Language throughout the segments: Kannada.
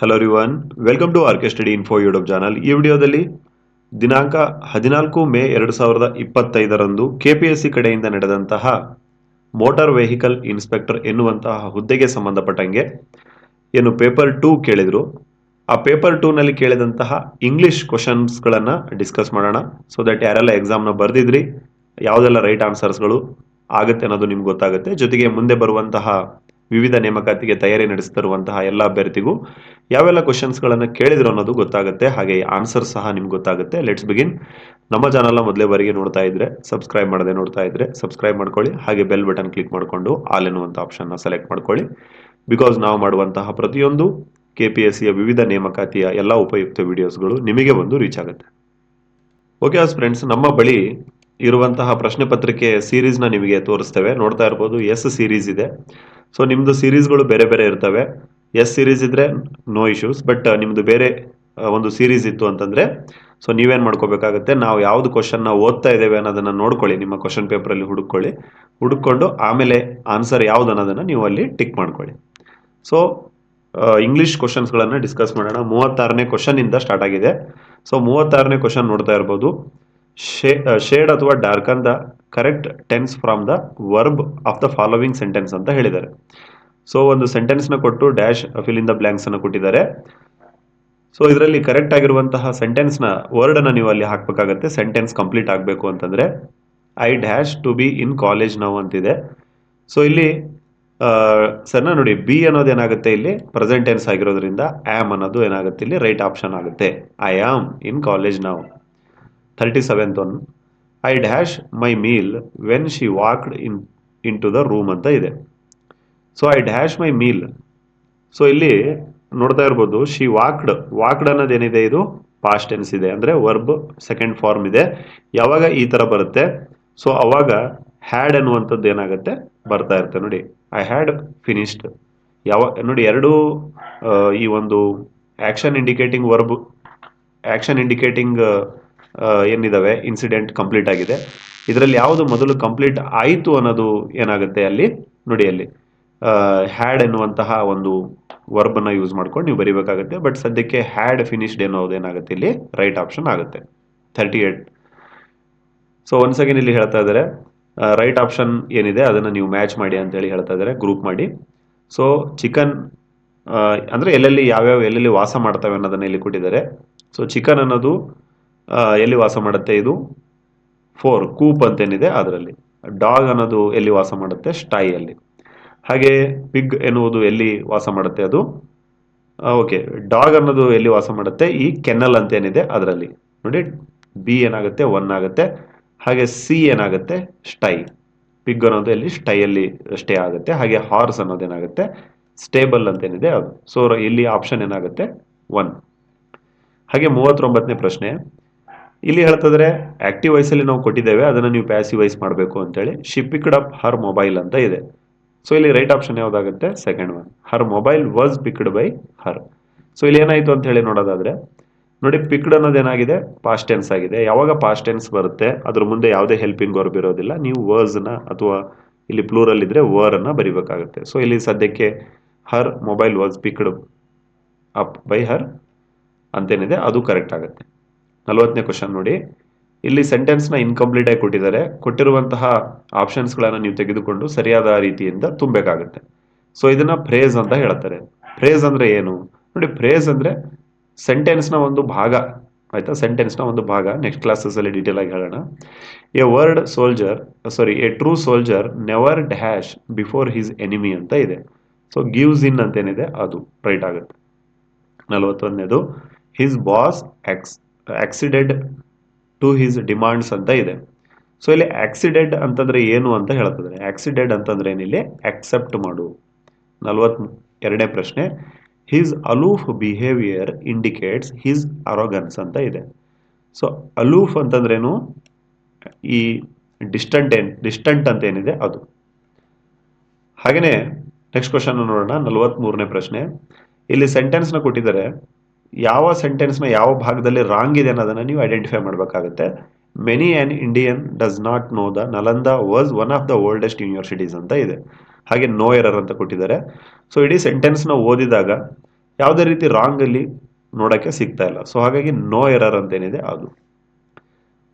Hello everyone welcome to RK study info YouTube channel ಈ ವಿಡಿಯೋದಲ್ಲಿ ದಿನಾಂಕ ಹದಿನಾಲ್ಕು ಮೇ ಎರಡು ಸಾವಿರದ ಇಪ್ಪತ್ತೈದರಂದು ಕೆ ಪಿ ಎಸ್ ಸಿ ಕಡೆಯಿಂದ ನಡೆದಂತಹ ಮೋಟಾರ್ ವೆಹಿಕಲ್ ಇನ್ಸ್ಪೆಕ್ಟರ್ ಎನ್ನುವಂತಹ ಹುದ್ದೆಗೆ ಸಂಬಂಧಪಟ್ಟಂಗೆ ಏನು ಪೇಪರ್ ಟೂ ಕೇಳಿದ್ರು. ಆ ಪೇಪರ್ ಟೂನಲ್ಲಿ ಕೇಳಿದಂತಹ ಇಂಗ್ಲಿಷ್ ಕ್ವಶನ್ಸ್ಗಳನ್ನು ಡಿಸ್ಕಸ್ ಮಾಡೋಣ. ಸೊ ದಟ್ ಯಾರೆಲ್ಲ ಎಕ್ಸಾಮ್ನ ಬರೆದಿದ್ರಿ, ಯಾವುದೆಲ್ಲ ರೈಟ್ ಆನ್ಸರ್ಸ್ಗಳು ಆಗುತ್ತೆ ಅನ್ನೋದು ನಿಮ್ಗೆ ಗೊತ್ತಾಗುತ್ತೆ. ಜೊತೆಗೆ ಮುಂದೆ ಬರುವಂತಹ ವಿವಿಧ ನೇಮಕಾತಿಗೆ ತಯಾರಿ ನಡೆಸ್ತಿರುವಂತಹ ಎಲ್ಲ ಅಭ್ಯರ್ಥಿಗೂ ಯಾವೆಲ್ಲ ಕ್ವಶನ್ಸ್ಗಳನ್ನು ಕೇಳಿದ್ರು ಅನ್ನೋದು ಗೊತ್ತಾಗುತ್ತೆ. ಹಾಗೆ ಆನ್ಸರ್ ಸಹ ನಿಮ್ಗೆ ಗೊತ್ತಾಗುತ್ತೆ. ಲೆಟ್ಸ್ ಬಿಗಿನ್ ನಮ್ಮ ಚಾನಲ್ನ ಮೊದಲೇ ಬಾರಿಗೆ ನೋಡ್ತಾ ಇದ್ರೆ ಸಬ್ಸ್ಕ್ರೈಬ್ ಮಾಡದೆ ನೋಡ್ತಾ ಇದ್ರೆ ಸಬ್ಸ್ಕ್ರೈಬ್ ಮಾಡ್ಕೊಳ್ಳಿ. ಹಾಗೆ ಬೆಲ್ ಬಟನ್ ಕ್ಲಿಕ್ ಮಾಡಿಕೊಂಡು ಆಲ್ ಎನ್ನುವಂಥ ಆಪ್ಷನ್ನ ಸೆಲೆಕ್ಟ್ ಮಾಡ್ಕೊಳ್ಳಿ. ಬಿಕಾಸ್ ನಾವು ಮಾಡುವಂತಹ ಪ್ರತಿಯೊಂದು ಕೆ ಪಿ ಎಸ್ ಸಿಯ ವಿವಿಧ ನೇಮಕಾತಿಯ ಎಲ್ಲ ಉಪಯುಕ್ತ ವಿಡಿಯೋಸ್ಗಳು ನಿಮಗೆ ಬಂದು ರೀಚ್ ಆಗುತ್ತೆ. ಓಕೆ ಆಸ್ ಫ್ರೆಂಡ್ಸ್ ನಮ್ಮ ಬಳಿ ಇರುವಂತಹ ಪ್ರಶ್ನೆ ಪತ್ರಿಕೆ ಸೀರೀಸ್ನ ನಿಮಗೆ ತೋರಿಸ್ತೇವೆ. ನೋಡ್ತಾ ಇರ್ಬೋದು, ಎಸ್ ಸೀರೀಸ್ ಇದೆ. ಸೊ ನಿಮ್ಮದು ಸೀರೀಸ್ಗಳು ಬೇರೆ ಬೇರೆ ಇರ್ತವೆ. ಎಸ್ ಸೀರೀಸ್ ಇದ್ರೆ ನೋ ಇಶ್ಯೂಸ್, ಬಟ್ ನಿಮ್ಮದು ಬೇರೆ ಒಂದು ಸೀರೀಸ್ ಇತ್ತು ಅಂತಂದ್ರೆ ಸೊ ನೀವೇನು ಮಾಡ್ಕೋಬೇಕಾಗುತ್ತೆ? ನಾವು ಯಾವ್ದು ಕ್ವಶನ್ನ ಓದ್ತಾ ಇದ್ದೇವೆ ಅನ್ನೋದನ್ನ ನೋಡ್ಕೊಳ್ಳಿ. ನಿಮ್ಮ ಕ್ವಶನ್ ಪೇಪರಲ್ಲಿ ಹುಡುಕೊಳ್ಳಿ. ಹುಡುಕೊಂಡು ಆಮೇಲೆ ಆನ್ಸರ್ ಯಾವ್ದು ಅನ್ನೋದನ್ನ ನೀವು ಅಲ್ಲಿ ಟಿಕ್ ಮಾಡ್ಕೊಳ್ಳಿ. ಸೊ ಇಂಗ್ಲಿಷ್ ಕ್ವಶನ್ಸ್ಗಳನ್ನು ಡಿಸ್ಕಸ್ ಮಾಡೋಣ. ಮೂವತ್ತಾರನೇ ಇಂದ ಸ್ಟಾರ್ಟ್ ಆಗಿದೆ. ಸೊ ಮೂವತ್ತಾರನೇ ಕ್ವಶನ್ ನೋಡ್ತಾ ಇರ್ಬೋದು. ಶೇಡ್ ಅಥವಾ darken the correct tense from the verb of the following sentence ಅಂತ ಹೇಳಿದ್ದಾರೆ. ಸೊ ಒಂದು ಸೆಂಟೆನ್ಸ್ನ ಕೊಟ್ಟು dash fill in the blanks ಅನ್ನು ಕೊಟ್ಟಿದ್ದಾರೆ. ಸೊ ಇದರಲ್ಲಿ ಕರೆಕ್ಟ್ ಆಗಿರುವಂತಹ ಸೆಂಟೆನ್ಸ್ನ ವರ್ಡನ್ನು ನೀವು ಅಲ್ಲಿ ಹಾಕಬೇಕಾಗತ್ತೆ. ಸೆಂಟೆನ್ಸ್ ಕಂಪ್ಲೀಟ್ ಆಗಬೇಕು ಅಂತಂದ್ರೆ I dash to be in college ನಾವು ಅಂತಿದೆ. ಸೊ ಇಲ್ಲಿ ಸರ್ನ ನೋಡಿ ಬಿ ಅನ್ನೋದು ಏನಾಗುತ್ತೆ ಇಲ್ಲಿ? ಪ್ರೆಸೆಂಟ್ ಟೆನ್ಸ್ ಆಗಿರೋದ್ರಿಂದ ಆಮ್ ಅನ್ನೋದು ಏನಾಗುತ್ತೆ ಇಲ್ಲಿ? ರೈಟ್ ಆಪ್ಷನ್ ಆಗುತ್ತೆ. ಐ ಆಮ್ ಇನ್ ಕಾಲೇಜ್ ನಾವು seventh one I dash my meal when she walked in in to the room ಅಂತ ಇದೆ. So I dash my meal so ಇಲ್ಲಿ ನೋಡ್ತಾ ಇರ್ಬೋದು ಶಿ ವಾಕ್ಡ್ ವಾಕ್ಡ್ ಅನ್ನೋದೇನಿದೆ ಇದು? ಪಾಸ್ಟ್ ಟೆನ್ಸ್ ಇದೆ. ಅಂದರೆ ವರ್ಬ್ ಸೆಕೆಂಡ್ ಫಾರ್ಮ್ ಇದೆ. ಯಾವಾಗ ಈ ಥರ ಬರುತ್ತೆ? ಸೊ ಅವಾಗ ಹ್ಯಾಡ್ ಅನ್ನುವಂಥದ್ದು ಏನಾಗುತ್ತೆ? ಬರ್ತಾ ಇರುತ್ತೆ ನೋಡಿ. ಐ ಹ್ಯಾಡ್ ಫಿನಿಶ್ಡ್ ಯಾವ, ನೋಡಿ, ಎರಡು ಈ ಒಂದು action indicating verb action indicating ಏನಿದಾವೆ? Incident complete ಆಗಿದೆ. ಇದರಲ್ಲಿ ಯಾವುದು ಮೊದಲು ಕಂಪ್ಲೀಟ್ ಆಯಿತು ಅನ್ನೋದು ಏನಾಗುತ್ತೆ ಅಲ್ಲಿ? ನೋಡಿ ಅಲ್ಲಿ. ಹ್ಯಾಡ್ ಎನ್ನುವಂತಹ ಒಂದು ವರ್ಬ್ ಅನ್ನ ಯೂಸ್ ಮಾಡ್ಕೊಂಡು ನೀವು ಬರಿಬೇಕಾಗುತ್ತೆ. ಬಟ್ ಸದ್ಯಕ್ಕೆ ಹ್ಯಾಡ್ ಫಿನಿಶ್ಡ್ ಅನ್ನೋದು ಏನಾಗುತ್ತೆ ಇಲ್ಲಿ? ರೈಟ್ ಆಪ್ಷನ್ ಆಗುತ್ತೆ. Thirty eight so one second ಇಲ್ಲಿ ಹೇಳ್ತಾ ಇದ್ದಾರೆ. ರೈಟ್ ಆಪ್ಷನ್ ಏನಿದೆ? ಅದನ್ನ ನೀವು ಮ್ಯಾಚ್ ಮಾಡಿ ಅಂತ ಹೇಳಿ ಹೇಳ್ತಾ ಇದ್ದಾರೆ. ಗ್ರೂಪ್ ಮಾಡಿ. ಸೊ ಚಿಕನ್ ಅಂದ್ರೆ ಎಲ್ಲೆಲ್ಲಿ ಯಾವ್ಯಾವ ಎಲ್ಲೆಲ್ಲಿ ವಾಸ ಮಾಡ್ತವೆ ಅನ್ನೋದನ್ನ ಇಲ್ಲಿ ಕೊಟ್ಟಿದ್ದಾರೆ. ಸೊ ಚಿಕನ್ ಅನ್ನೋದು ಎಲ್ಲಿ ವಾಸ ಮಾಡುತ್ತೆ ಇದು? ಫೋರ್ ಕೂಪ್ ಅಂತ ಏನಿದೆ ಅದರಲ್ಲಿ. ಡಾಗ್ ಅನ್ನೋದು ಎಲ್ಲಿ ವಾಸ ಮಾಡುತ್ತೆ? ಸ್ಟೈಯಲ್ಲಿ ಹಾಗೆ ಪಿಗ್ ಎನ್ನುವುದು ಎಲ್ಲಿ ವಾಸ ಮಾಡುತ್ತೆ ಅದು? ಓಕೆ ಡಾಗ್ ಅನ್ನೋದು ಎಲ್ಲಿ ವಾಸ ಮಾಡುತ್ತೆ? ಈ ಕೆನಲ್ ಅಂತ ಏನಿದೆ ಅದರಲ್ಲಿ. ನೋಡಿ ಬಿ ಏನಾಗುತ್ತೆ? ಒನ್ ಆಗುತ್ತೆ. ಹಾಗೆ ಸಿ ಏನಾಗುತ್ತೆ? ಸ್ಟೈ ಪಿಗ್ ಅನ್ನೋದು ಎಲ್ಲಿ? ಸ್ಟೈಯಲ್ಲಿ ಸ್ಟೇ ಆಗುತ್ತೆ. ಹಾಗೆ ಹಾರ್ಸ್ ಅನ್ನೋದು ಏನಾಗುತ್ತೆ? ಸ್ಟೇಬಲ್ ಅಂತ ಏನಿದೆ ಅದು. ಸೊ ಇಲ್ಲಿ ಆಪ್ಷನ್ ಏನಾಗುತ್ತೆ? ಒನ್ ಹಾಗೆ ಮೂವತ್ತೊಂಬತ್ತನೇ ಪ್ರಶ್ನೆ. ಇಲ್ಲಿ ಹೇಳ್ತಿದ್ರೆ ಆಕ್ಟಿವ್ ಅಲ್ಲಿ ನಾವು ಕೊಟ್ಟಿದ್ದೇವೆ, ಅದನ್ನ ನೀವು ಪ್ಯಾಸಿವ್ ವೈಸ್ ಮಾಡಬೇಕು ಅಂತೇಳಿ. She picked up her mobile ಅಂತ ಇದೆ. ಸೊ ಇಲ್ಲಿ right option ಯಾವ್ದಾಗುತ್ತೆ? Second one her mobile was picked by her so ಇಲ್ಲಿ ಏನಾಯ್ತು ಅಂತ ಹೇಳಿ ನೋಡೋದಾದ್ರೆ, ನೋಡಿ ಪಿಕ್ಡ್ ಅನ್ನೋದು ಏನಾಗಿದೆ? ಪಾಸ್ಟ್ ಟೆನ್ಸ್ ಆಗಿದೆ. ಯಾವಾಗ ಪಾಸ್ಟ್ ಟೆನ್ಸ್ ಬರುತ್ತೆ, ಅದ್ರ ಮುಂದೆ ಯಾವುದೇ ಹೆಲ್ಪಿಂಗ್ ವರ್ಬ್ ಇರೋದಿಲ್ಲ ನೀವು ವರ್ಸ್ನ ಅಥವಾ ಇಲ್ಲಿ ಪ್ಲೂರಲ್ ಇದ್ರೆ ವರ್ ಅನ್ನ ಬರಿಬೇಕಾಗುತ್ತೆ. ಸೊ ಇಲ್ಲಿ ಸದ್ಯಕ್ಕೆ her mobile was picked up by her ಅಂತೇನಿದೆ, ಅದು ಕರೆಕ್ಟ್ ಆಗುತ್ತೆ. ನಲವತ್ತನೇ ಕ್ವಶನ್ ನೋಡಿ. ಇಲ್ಲಿ ಸೆಂಟೆನ್ಸ್ನ ಇನ್ಕಂಪ್ಲೀಟ್ ಆಗಿ ಕೊಟ್ಟಿದ್ದಾರೆ. ಕೊಟ್ಟಿರುವಂತಹ ಆಪ್ಷನ್ಸ್ಗಳನ್ನು ನೀವು ತೆಗೆದುಕೊಂಡು ಸರಿಯಾದ ರೀತಿಯಿಂದ ತುಂಬಬೇಕಾಗುತ್ತೆ. ಸೊ ಇದನ್ನ ಫ್ರೇಸ್ ಅಂತ ಹೇಳ್ತಾರೆ. ಫ್ರೇಸ್ ಅಂದ್ರೆ ಏನು? ನೋಡಿ ಫ್ರೇಸ್ ಅಂದ್ರೆ ಸೆಂಟೆನ್ಸ್ನ ಒಂದು ಭಾಗ. ಆಯ್ತಾ? ಸೆಂಟೆನ್ಸ್ನ ಒಂದು ಭಾಗ. ನೆಕ್ಸ್ಟ್ ಕ್ಲಾಸಸ್ ಅಲ್ಲಿ ಡೀಟೇಲ್ ಆಗಿ ಹೇಳೋಣ. A word soldier sorry a true soldier never dash before his enemy ಅಂತ ಇದೆ. ಸೊ ಗಿವ್ಸ್ ಇನ್ ಅಂತೇನಿದೆ ಅದು ರೈಟ್ ಆಗುತ್ತೆ. ನಲವತ್ತೊಂದನೇದು, his boss ex acceded to his demands ಅಂತ ಇದೆ. ಸೊ ಇಲ್ಲಿ ಆಕ್ಸಿಡೆಡ್ ಅಂತಂದ್ರೆ ಏನು ಅಂತ ಹೇಳ್ತಿದ್ದಾರೆ ಆಕ್ಸಿಡೆಡ್ ಅಂತಂದ್ರೆ ಏನಿಲ್ಲಿ? ಆಕ್ಸೆಪ್ಟ್ ಮಾಡು. ನಲ್ವತ್ ಎರಡನೇ ಪ್ರಶ್ನೆ. His aloof behaviour indicates his arrogance ಅಂತ ಇದೆ. ಸೊ ಅಲೂಫ್ ಅಂತಂದ್ರೇನು ಈ ಡಿಸ್ಟಂಟ್ ಏನು ಡಿಸ್ಟಂಟ್ ಅಂತ ಏನಿದೆ? ಅದು. ಹಾಗೇನೆ ನೆಕ್ಸ್ಟ್ ಕ್ವಶನ್ ನೋಡೋಣ. ನಲವತ್ತ್ ಮೂರನೇ ಪ್ರಶ್ನೆ. ಇಲ್ಲಿ ಸೆಂಟೆನ್ಸ್ನ ಕೊಟ್ಟಿದ್ದಾರೆ. ಯಾವ ಸೆಂಟೆನ್ಸ್ನ ಯಾವ ಭಾಗದಲ್ಲಿ ರಾಂಗ್ ಇದೆ ಅನ್ನೋದನ್ನ ನೀವು ಐಡೆಂಟಿಫೈ ಮಾಡಬೇಕಾಗುತ್ತೆ. Many an Indian does not know the Nalanda was one of the oldest universities ಅಂತ ಇದೆ. ಹಾಗೆ ನೋ ಎರರ್ ಅಂತ ಕೊಟ್ಟಿದ್ದಾರೆ. ಸೊ ಇಡೀ ಸೆಂಟೆನ್ಸ್ನ ಓದಿದಾಗ ಯಾವುದೇ ರೀತಿ ರಾಂಗ್ ಅಲ್ಲಿ ನೋಡೋಕ್ಕೆ ಸಿಗ್ತಾ ಇಲ್ಲ. ಸೊ ಹಾಗಾಗಿ ನೋ ಎರರ್ ಅಂತ ಏನಿದೆ ಅದು.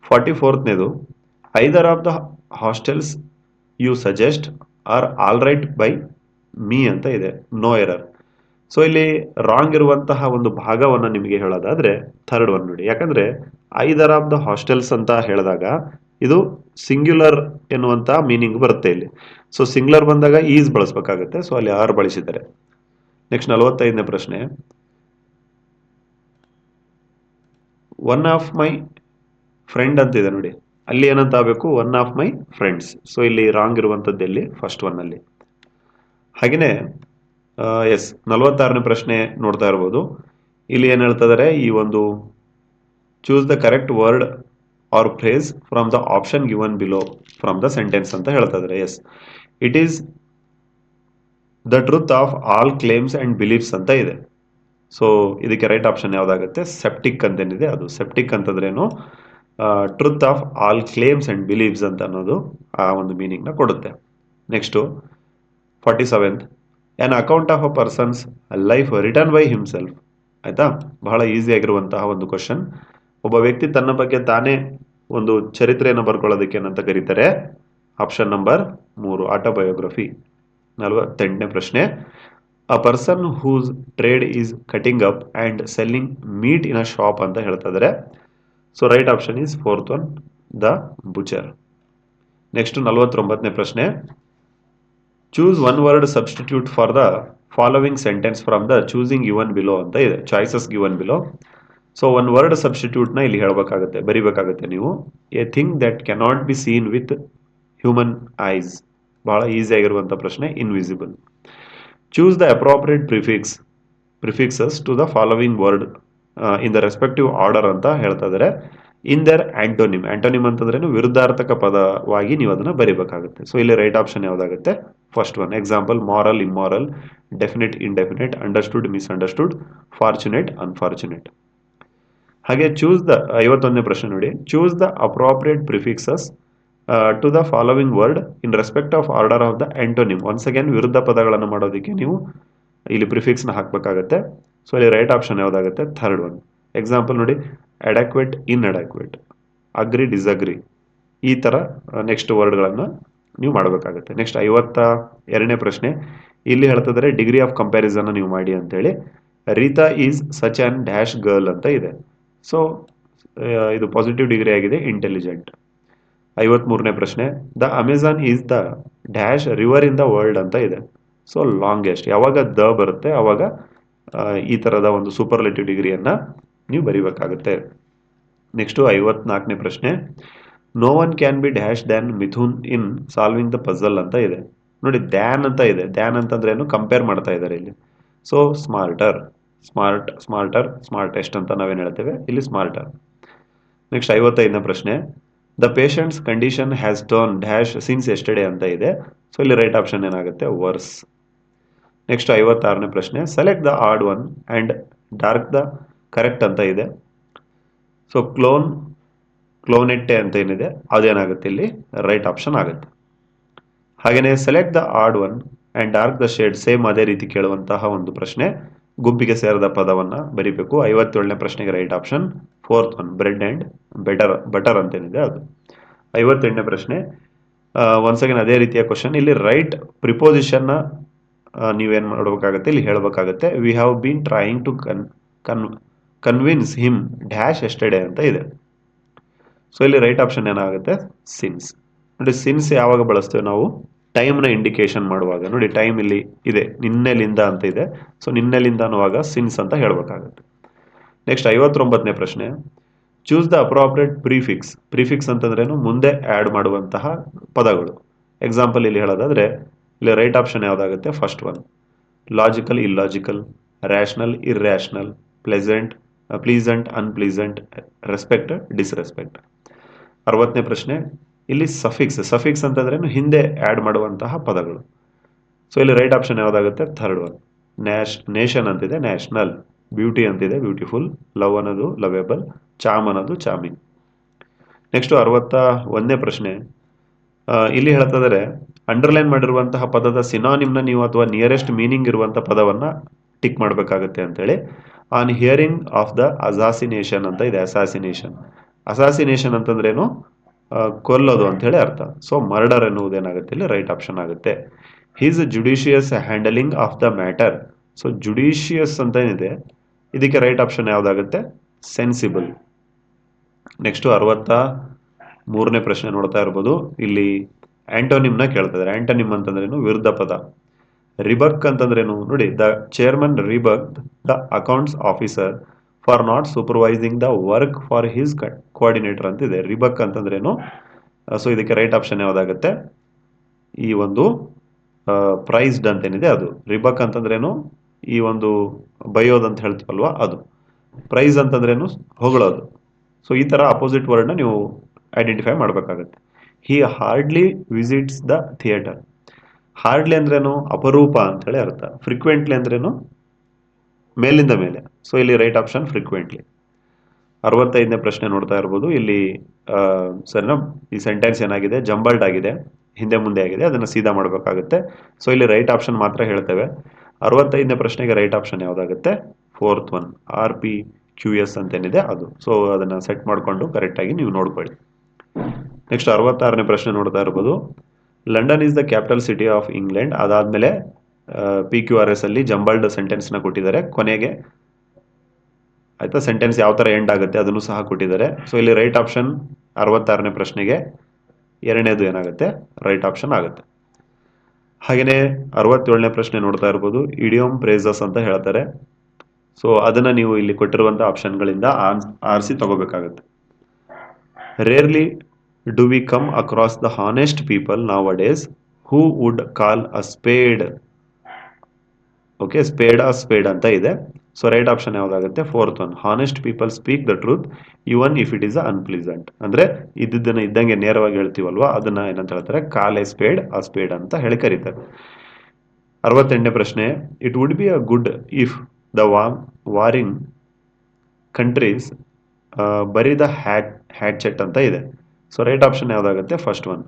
Forty ಫೋರ್ತ್ನೇದು either of the hostels you suggest are all right by me ಅಂತ ಇದೆ. ನೋ ಎರರ್ ಸೊ ಇಲ್ಲಿ ರಾಂಗ್ ಇರುವಂತಹ ಒಂದು ಭಾಗವನ್ನು ನಿಮಗೆ ಹೇಳೋದಾದ್ರೆ ಥರ್ಡ್ ಒನ್ ನೋಡಿ. ಯಾಕಂದ್ರೆ ಐದರ್ ಆಫ್ ದ ಹಾಸ್ಟೆಲ್ಸ್ ಅಂತ ಹೇಳಿದಾಗ ಇದು ಸಿಂಗ್ಯುಲರ್ ಎನ್ನುವಂಥ ಮೀನಿಂಗ್ ಬರುತ್ತೆ ಇಲ್ಲಿ. ಸೊ ಸಿಂಗ್ಯುಲರ್ ಬಂದಾಗ ಈಸ್ ಬಳಸಬೇಕಾಗುತ್ತೆ. ಸೊ ಅಲ್ಲಿ ಆರ್ ಬಳಸಿದ್ದಾರೆ. ನೆಕ್ಸ್ಟ್ ನಲವತ್ತೈದನೇ ಪ್ರಶ್ನೆ. ಒನ್ ಆಫ್ ಮೈ ಫ್ರೆಂಡ್ ಅಂತ ಇದೆ ನೋಡಿ. ಅಲ್ಲಿ ಏನಂತ ಆಗಬೇಕು? One of my friends so ಇಲ್ಲಿ ರಾಂಗ್ ಇರುವಂಥದ್ದು ಎಲ್ಲಿ? ಫಸ್ಟ್ ಒನ್ ಅಲ್ಲಿ. ಹಾಗೆಯೇ ಎಸ್ ನಲವತ್ತಾರನೇ ಪ್ರಶ್ನೆ ನೋಡ್ತಾ ಇರ್ಬೋದು. ಇಲ್ಲಿ ಏನು ಹೇಳ್ತಾ ಇದ್ದಾರೆ ಈ ಒಂದು choose the correct word or phrase from the option given below from the sentence ಅಂತ ಹೇಳ್ತಾ ಇದ್ದಾರೆ as it is the truth of all claims and beliefs ಅಂತ ಇದೆ. ಸೊ ಇದಕ್ಕೆ ರೈಟ್ ಆಪ್ಷನ್ ಯಾವ್ದಾಗುತ್ತೆ? ಸೆಪ್ಟಿಕ್ ಅಂತೇನಿದೆ ಅದು. ಸೆಪ್ಟಿಕ್ ಅಂತಂದ್ರೇನು truth of all claims and believes ಅಂತ ಅನ್ನೋದು ಆ ಒಂದು ಮೀನಿಂಗ್ನ ಕೊಡುತ್ತೆ. Next forty seventh on account of a person's life return by himself ಆಯಿತಾ? ಬಹಳ ಈಸಿ ಆಗಿರುವಂತಹ ಒಂದು ಕ್ವಶನ್ ಒಬ್ಬ ವ್ಯಕ್ತಿ ತನ್ನ ಬಗ್ಗೆ ತಾನೇ ಒಂದು ಚರಿತ್ರೆಯನ್ನು ಬರ್ಕೊಳ್ಳೋದಕ್ಕೆ ಏನಂತ ಕರೀತಾರೆ? ಆಪ್ಷನ್ ನಂಬರ್ ಮೂರು ಆಟೋಬಯೋಗ್ರಫಿ ನಲವತ್ತೆಂಟನೇ ಪ್ರಶ್ನೆ. A person whose trade is cutting up and selling meat in a shop ಅಂತ ಹೇಳ್ತಾ ಇದ್ದಾರೆ so right option is fourth one the butcher next ನಲವತ್ತೊಂಬತ್ತನೇ ಪ್ರಶ್ನೆ. Choose one word substitute for the following sentence from the choosing given below ಅಂತ ಇದೆ. Choices given below so one word ಸಬ್ಸ್ಟಿಟ್ಯೂಟ್ನ ಇಲ್ಲಿ ಹೇಳಬೇಕಾಗುತ್ತೆ, ಬರಿಬೇಕಾಗುತ್ತೆ ನೀವು. A thing that cannot be seen with human eyes ಬಹಳ ಈಸಿ ಆಗಿರುವಂಥ ಪ್ರಶ್ನೆ invisible choose the appropriate prefix prefixes to the following word in the respective order ಅಂತ ಹೇಳ್ತಾ ಇದ್ದಾರೆ ಇನ್ ದರ್ ಆಂಟೋನಿಮ್ ಆಂಟೋನಿಮ್ ಅಂತಂದ್ರೆ ವಿರುದ್ಧಾರ್ಥಕ ಪದವಾಗಿ ನೀವು ಅದನ್ನು ಬರಿಬೇಕಾಗುತ್ತೆ. ಸೊ ಇಲ್ಲಿ right option ಯಾವುದಾಗುತ್ತೆ? First one example moral immoral definite indefinite understood misunderstood fortunate unfortunate ಹಾಗೆ ಚೂಸ್ ದ ಐವತ್ತೊಂದನೇ ಪ್ರಶ್ನೆ ನೋಡಿ. Choose the appropriate prefixes to the following word in respect of order of the antonym ones again ವಿರುದ್ಧ ಪದಗಳನ್ನು ಮಾಡೋದಕ್ಕೆ ನೀವು ಇಲ್ಲಿ ಪ್ರಿಫಿಕ್ಸ್ನ ಹಾಕಬೇಕಾಗತ್ತೆ. ಸೊ ಇಲ್ಲಿ ರೈಟ್ ಆಪ್ಷನ್ ಯಾವುದಾಗುತ್ತೆ? ಥರ್ಡ್ ಒನ್ ಎಕ್ಸಾಂಪಲ್ ನೋಡಿ. ಅಡ್ಯಾಕ್ವೇಟ್ ಇನ್ ಅಡ್ಯಾಕ್ವೇಟ್ ಅಗ್ರಿ ಡಿಸಗ್ರಿ ಈ ಥರ ನೆಕ್ಸ್ಟ್ ವರ್ಡ್ಗಳನ್ನು ನೀವು ಮಾಡಬೇಕಾಗುತ್ತೆ. ನೆಕ್ಸ್ಟ್ ಐವತ್ತ ಎರಡನೇ ಪ್ರಶ್ನೆ. ಇಲ್ಲಿ ಹೇಳ್ತಿದ್ರೆ ಡಿಗ್ರಿ ಆಫ್ ಕಂಪ್ಯಾರಿಸನ್ ನೀವು ಮಾಡಿ ಅಂತೇಳಿ. Rita is such an dash girl ಅಂತ ಇದೆ. ಸೊ ಇದು ಪಾಸಿಟಿವ್ ಡಿಗ್ರಿ ಆಗಿದೆ ಇಂಟೆಲಿಜೆಂಟ್ ಐವತ್ಮೂರನೇ ಪ್ರಶ್ನೆ the Amazon is the dash river in the world ಅಂತ ಇದೆ. ಸೊ ಲಾಂಗೆಸ್ಟ್ ಯಾವಾಗ ದ ಬರುತ್ತೆ, ಅವಾಗ ಈ ಥರದ ಒಂದು ಸೂಪರ್ಲೆಟಿವ್ ಡಿಗ್ರಿಯನ್ನು ನೀವು ಬರಿಬೇಕಾಗುತ್ತೆ. ನೆಕ್ಸ್ಟು ಐವತ್ನಾಲ್ಕನೇ ಪ್ರಶ್ನೆ no one can be dash than Mithun in solving the puzzle ಅಂತ ಇದೆ. ನೋಡಿ ದ್ಯಾನ್ ಅಂತ ಇದೆ. ದ್ಯಾನ್ ಅಂತಂದ್ರೆ ಏನು? ಕಂಪೇರ್ ಮಾಡ್ತಾ ಇದ್ದಾರೆ ಇಲ್ಲಿ. So smarter smart smarter smartest ಅಂತ ನಾವೇನು ಹೇಳ್ತೇವೆ? ಇಲ್ಲಿ ಸ್ಮಾರ್ಟರ್ ನೆಕ್ಸ್ಟ್ ಐವತ್ತೈದನೇ ಪ್ರಶ್ನೆ. The patient's condition has done dash since yesterday ಅಂತ ಇದೆ. ಸೊ ಇಲ್ಲಿ ರೈಟ್ ಆಪ್ಷನ್ ಏನಾಗುತ್ತೆ? ವರ್ಸ್ ನೆಕ್ಸ್ಟ್ ಐವತ್ತಾರನೇ ಪ್ರಶ್ನೆ. Select the odd one and dark the correct ಅಂತ ಇದೆ. ಸೊ ಕ್ಲೋನ್ ಕ್ಲೋನೆಟ್ಟೆ ಅಂತ ಏನಿದೆ, ಅದೇನಾಗುತ್ತೆ ಇಲ್ಲಿ? ರೈಟ್ ಆಪ್ಷನ್ ಆಗುತ್ತೆ. ಹಾಗೆಯೇ select the odd one and dark the shade same ಅದೇ ರೀತಿ ಕೇಳುವಂತಹ ಒಂದು ಪ್ರಶ್ನೆ. ಗುಂಪಿಗೆ ಸೇರಿದ ಪದವನ್ನು ಬರಿಬೇಕು. ಐವತ್ತೇಳನೇ ಪ್ರಶ್ನೆಗೆ right option fourth one bread and better butter ಅಂತೇನಿದೆ ಅದು. ಐವತ್ತೆಂಟನೇ ಪ್ರಶ್ನೆ ಒನ್ಸ್ ಅಗೇನ್ ಅದೇ ರೀತಿಯ ಕ್ವಶನ್ ಇಲ್ಲಿ ರೈಟ್ ಪ್ರಿಪೋಸಿಷನ್ನ ನೀವೇನು ಮಾಡಬೇಕಾಗತ್ತೆ ಇಲ್ಲಿ ಹೇಳಬೇಕಾಗತ್ತೆ. We have been trying to con con convince him dash ಎಸ್ಟೆಡೆ ಅಂತ ಇದೆ. ಸೊ ಇಲ್ಲಿ ರೈಟ್ ಆಪ್ಷನ್ ಏನಾಗುತ್ತೆ? ಸಿನ್ಸ್ ನೋಡಿ ಸಿನ್ಸ್ ಯಾವಾಗ ಬಳಸ್ತೇವೆ ನಾವು? ಟೈಮ್ನ ಇಂಡಿಕೇಶನ್ ಮಾಡುವಾಗ. ನೋಡಿ ಟೈಮ್ ಇಲ್ಲಿ ಇದೆ. ನಿನ್ನೆಲಿಂದ ಅಂತ ಇದೆ. ಸೊ ನಿನ್ನೆಲಿಂದ ಅನ್ನುವಾಗ ಸಿನ್ಸ್ ಅಂತ ಹೇಳಬೇಕಾಗುತ್ತೆ. ನೆಕ್ಸ್ಟ್ ಐವತ್ತೊಂಬತ್ತನೇ ಪ್ರಶ್ನೆ. Choose the appropriate prefix prefix ಅಂತಂದ್ರೇನು? ಮುಂದೆ ಆ್ಯಡ್ ಮಾಡುವಂತಹ ಪದಗಳು. ಎಕ್ಸಾಂಪಲ್ ಇಲ್ಲಿ ಹೇಳೋದಾದ್ರೆ, ಇಲ್ಲಿ right option ಯಾವುದಾಗುತ್ತೆ? First one logical illogical rational irrational pleasant pleasant unpleasant respect disrespect ಅರವತ್ತನೇ ಪ್ರಶ್ನೆ, ಇಲ್ಲಿ ಸಫಿಕ್ಸ್ ಸಫಿಕ್ಸ್ ಅಂತಂದ್ರೆ ಹಿಂದೆ ಆ್ಯಡ್ ಮಾಡುವಂತಹ ಪದಗಳು. ಸೊ ಇಲ್ಲಿ ರೈಟ್ ಆಪ್ಷನ್ ಯಾವುದಾಗುತ್ತೆ? ಥರ್ಡ್ ಒನ್ ನ್ಯಾಶ್ ನೇಷನ್ ಅಂತಿದೆ ನ್ಯಾಷನಲ್ ಬ್ಯೂಟಿ ಅಂತಿದೆ ಬ್ಯೂಟಿಫುಲ್ ಲವ್ ಅನ್ನೋದು ಲವೇಬಲ್ ಚಾಮ್ ಅನ್ನೋದು ಚಾಮಿಂಗ್ ನೆಕ್ಸ್ಟ್ ಅರವತ್ತ ಒಂದನೇ ಪ್ರಶ್ನೆ. ಇಲ್ಲಿ ಹೇಳ್ತಾದರೆ ಅಂಡರ್ಲೈನ್ ಮಾಡಿರುವಂತಹ ಪದದ ಸಿನಾನಿಮ್ನ ನೀವು ಅಥವಾ ನಿಯರೆಸ್ಟ್ ಮೀನಿಂಗ್ ಇರುವಂತಹ ಪದವನ್ನ ಟಿಕ್ ಮಾಡಬೇಕಾಗುತ್ತೆ ಅಂತೇಳಿ. On hearing of the assassination ಅಂತ ಇದೆ ಅಸಾಸಿನೇಷನ್ ಅಸಾಸಿನೇಷನ್ ಅಂತಂದ್ರೇನು? ಏನು ಕೊಲ್ಲೋದು ಅಂತ ಹೇಳಿ ಅರ್ಥ ಸೊ ಮರ್ಡರ್ ಎನ್ನುವುದೇನಾಗುತ್ತೆ ಇಲ್ಲಿ? ರೈಟ್ ಆಪ್ಷನ್ ಆಗುತ್ತೆ. His judicious handling of the matter so judicious ಅಂತ ಏನಿದೆ? ಇದಕ್ಕೆ ರೈಟ್ ಆಪ್ಷನ್ ಯಾವುದಾಗುತ್ತೆ? ಸೆನ್ಸಿಬಲ್ ನೆಕ್ಸ್ಟ್ ಅರವತ್ತ ಮೂರನೇ ಪ್ರಶ್ನೆ ನೋಡ್ತಾ ಇರ್ಬೋದು. ಇಲ್ಲಿ ಆಂಟೋನಿಮ್ನ ಕೇಳ್ತಾ ಆಂಟೋನಿಮ್ ಅಂತಂದ್ರೇನು? ವಿರುದ್ಧ ಪದ. ರಿಬಕ್ ಅಂತಂದ್ರೇನು? ನೋಡಿ the chairman rebuke the accounts officer for not supervising the work for his coordinator ಅಂತಿದೆ. ರಿಬಕ್ ಅಂತಂದ್ರೇನು? ಸೊ ಇದಕ್ಕೆ ರೈಟ್ ಆಪ್ಷನ್ ಯಾವುದಾಗುತ್ತೆ? ಈ ಒಂದು ಪ್ರೈಸ್ಡ್ ಅಂತೇನಿದೆ ಅದು. ರಿಬಕ್ ಅಂತಂದ್ರೇನು? ಈ ಒಂದು ಬಯೋದ್ ಅಂತ ಹೇಳ್ತೀವಲ್ವಾ? ಅದು. ಪ್ರೈಸ್ ಅಂತಂದ್ರೇನು? ಹೊಗಳೋದು. ಸೊ ಈ ಥರ ಅಪೋಸಿಟ್ ವರ್ಡ್ನ ನೀವು ಐಡೆಂಟಿಫೈ ಮಾಡಬೇಕಾಗತ್ತೆ. He hardly visits the theatre hardly ಅಂದ್ರೇನು? ಅಪರೂಪ ಅಂತೇಳಿ ಅರ್ಥ. ಫ್ರೀಕ್ವೆಂಟ್ಲಿ ಅಂದ್ರೇನು? ಮೇಲಿಂದ ಮೇಲೆ. ಸೊ ಇಲ್ಲಿ ರೈಟ್ ಆಪ್ಷನ್ ಫ್ರೀಕ್ವೆಂಟ್ಲಿ ಅರವತ್ತೈದನೇ ಪ್ರಶ್ನೆ ನೋಡ್ತಾ ಇರ್ಬೋದು. ಇಲ್ಲಿ ಸರಿನಾ ಈ ಸೆಂಟೆನ್ಸ್ ಏನಾಗಿದೆ? ಜಂಬಲ್ಡ್ ಆಗಿದೆ. ಹಿಂದೆ ಮುಂದೆ ಆಗಿದೆ. ಅದನ್ನು ಸೀದಾ ಮಾಡಬೇಕಾಗುತ್ತೆ. ಸೊ ಇಲ್ಲಿ ರೈಟ್ ಆಪ್ಷನ್ ಮಾತ್ರ ಹೇಳ್ತೇವೆ. ಅರವತ್ತೈದನೇ ಪ್ರಶ್ನೆಗೆ right option ಯಾವುದಾಗುತ್ತೆ? Fourth one R P Q S ಅಂತೇನಿದೆ ಅದು. ಸೊ ಅದನ್ನು ಸೆಟ್ ಮಾಡಿಕೊಂಡು ಕರೆಕ್ಟಾಗಿ ನೀವು ನೋಡ್ಕೊಳ್ಳಿ. ನೆಕ್ಸ್ಟ್ ಅರವತ್ತಾರನೇ ಪ್ರಶ್ನೆ ನೋಡ್ತಾ ಇರ್ಬೋದು. London is the capital city of England ಅದಾದಮೇಲೆ ಪಿ ಕ್ಯೂ ಆರ್ ಎಸ್ ಅಲ್ಲಿ ಜಂಬಲ್ಡ್ ಸೆಂಟೆನ್ಸ್ನ ಕೊಟ್ಟಿದ್ದಾರೆ. ಕೊನೆಗೆ ಆಯ್ತಾ? ಸೆಂಟೆನ್ಸ್ ಯಾವ ಥರ ಎಂಡ್ ಆಗುತ್ತೆ ಅದನ್ನು ಸಹ ಕೊಟ್ಟಿದ್ದಾರೆ. ಸೊ ಇಲ್ಲಿ ರೈಟ್ ಆಪ್ಷನ್ ಅರವತ್ತಾರನೇ ಪ್ರಶ್ನೆಗೆ ಎರಡನೇದು ಏನಾಗುತ್ತೆ? ರೈಟ್ ಆಪ್ಷನ್ ಆಗುತ್ತೆ. ಹಾಗೆಯೇ ಅರವತ್ತೇಳನೇ ಪ್ರಶ್ನೆ ನೋಡ್ತಾ ಇರ್ಬೋದು. ಇಡಿಯೋಮ್ ಪ್ರೇಸಸ್ ಅಂತ ಹೇಳ್ತಾರೆ. ಸೊ ಅದನ್ನು ನೀವು ಇಲ್ಲಿ ಕೊಟ್ಟಿರುವಂಥ ಆಪ್ಷನ್ಗಳಿಂದ ಆರಿಸಿ ತಗೋಬೇಕಾಗತ್ತೆ. Rarely do we come across the honest people nowadays who would call a spade okay spade a spade ಅಂತ ಇದೆ. So right option ಯಾವ್ದಾಗುತ್ತೆ? Fourth one honest people speak the truth even if it is unpleasant ಅಂದ್ರೆ ಇದ್ದನ್ನ ಇದ್ದಂಗೆ ನೇರವಾಗಿ ಹೇಳ್ತೀವಲ್ವಾ? ಅದನ್ನ ಏನಂತ ಹೇಳ್ತಾರೆ? ಕಾಲ್ ಸ್ಪೇಡ್, ಆ ಸ್ಪೇಡ್ ಅಂತ ಹೇಳಿ ಕರೀತಾರೆ. ಅರವತ್ತೆಂಟನೇ ಪ್ರಶ್ನೆ. It would be a good if the war warring countries bury the hat hatchet ಅಂತ ಇದೆ. So right option ಯಾವ್ದಾಗುತ್ತೆ? First one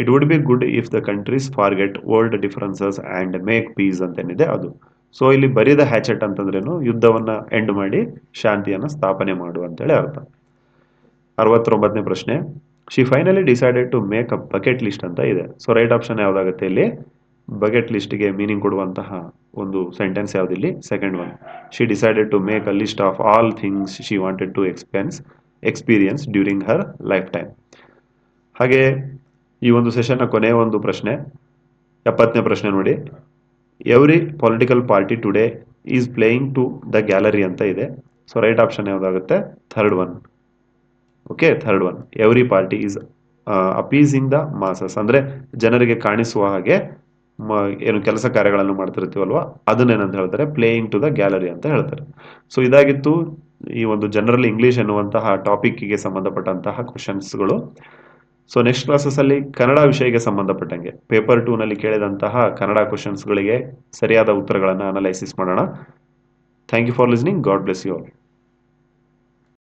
it would be good if the countries forget old differences and make peace ಅಂತೇನಿದೆ ಅದು. ಸೊ ಇಲ್ಲಿ ಬರಿದ ಹ್ಯಾಚೆಟ್ ಅಂತಂದ್ರೇನು? ಯುದ್ಧವನ್ನ ಎಂಡ್ ಮಾಡಿ ಶಾಂತಿಯನ್ನ ಸ್ಥಾಪನೆ ಮಾಡು ಅಂತೇಳಿ ಅರ್ಥ. ಅರವತ್ತೊಂಬತ್ತನೇ ಪ್ರಶ್ನೆ. She finally decided to make a bucket list ಅಂತ ಇದೆ. ಸೊ ರೈಟ್ ಆಪ್ಷನ್ ಯಾವ್ದಾಗುತ್ತೆ ಇಲ್ಲಿ? ಬಕೆಟ್ ಲಿಸ್ಟ್ಗೆ ಮೀನಿಂಗ್ ಕೊಡುವಂತಹ ಒಂದು sentence ಯಾವ್ದಿಲ್ಲಿ second one she decided to make a list of all things she wanted to expense experience during her life time ಹಾಗೆ ಈ ಒಂದು ಸೆಷನ್ನ ಕೊನೆಯ ಒಂದು ಪ್ರಶ್ನೆ. ಎಪ್ಪತ್ತನೇ ಪ್ರಶ್ನೆ ನೋಡಿ. Every political party today is playing to the gallery ಅಂತ ಇದೆ. So right option ಯಾವುದಾಗುತ್ತೆ? Third one okay third one every party is appeasing the masses ಅಂದ್ರೆ ಜನರಿಗೆ ಕಾಣಿಸುವ ಹಾಗೆ ಏನು ಕೆಲಸ ಕಾರ್ಯಗಳನ್ನು ಮಾಡ್ತಿರ್ತೀವಲ್ವಾ? ಅದನ್ನೇನಂತ ಹೇಳ್ತಾರೆ? ಪ್ಲೇಯಿಂಗ್ ಟು ದ ಗ್ಯಾಲರಿ ಅಂತ ಹೇಳ್ತಾರೆ. ಸೊ ಇದಾಗಿತ್ತು ಈ ಒಂದು ಜನರಲ್ ಇಂಗ್ಲಿಷ್ ಎನ್ನುವಂತಹ ಟಾಪಿಕ್ಗೆ ಸಂಬಂಧಪಟ್ಟಂತಹ ಕ್ವಶನ್ಸ್ಗಳು ಸೊ ನೆಕ್ಸ್ಟ್ ಕ್ಲಾಸಸ್ಸಲ್ಲಿ ಕನ್ನಡ ವಿಷಯಕ್ಕೆ ಸಂಬಂಧಪಟ್ಟಂಗೆ ಪೇಪರ್ ಟೂನಲ್ಲಿ ಕೇಳಿದಂತಹ ಕನ್ನಡ ಕ್ವಶನ್ಸ್ಗಳಿಗೆ ಸರಿಯಾದ ಉತ್ತರಗಳನ್ನು ಅನಲೈಸಿಸ್ ಮಾಡೋಣ. Thank you for listening God bless you all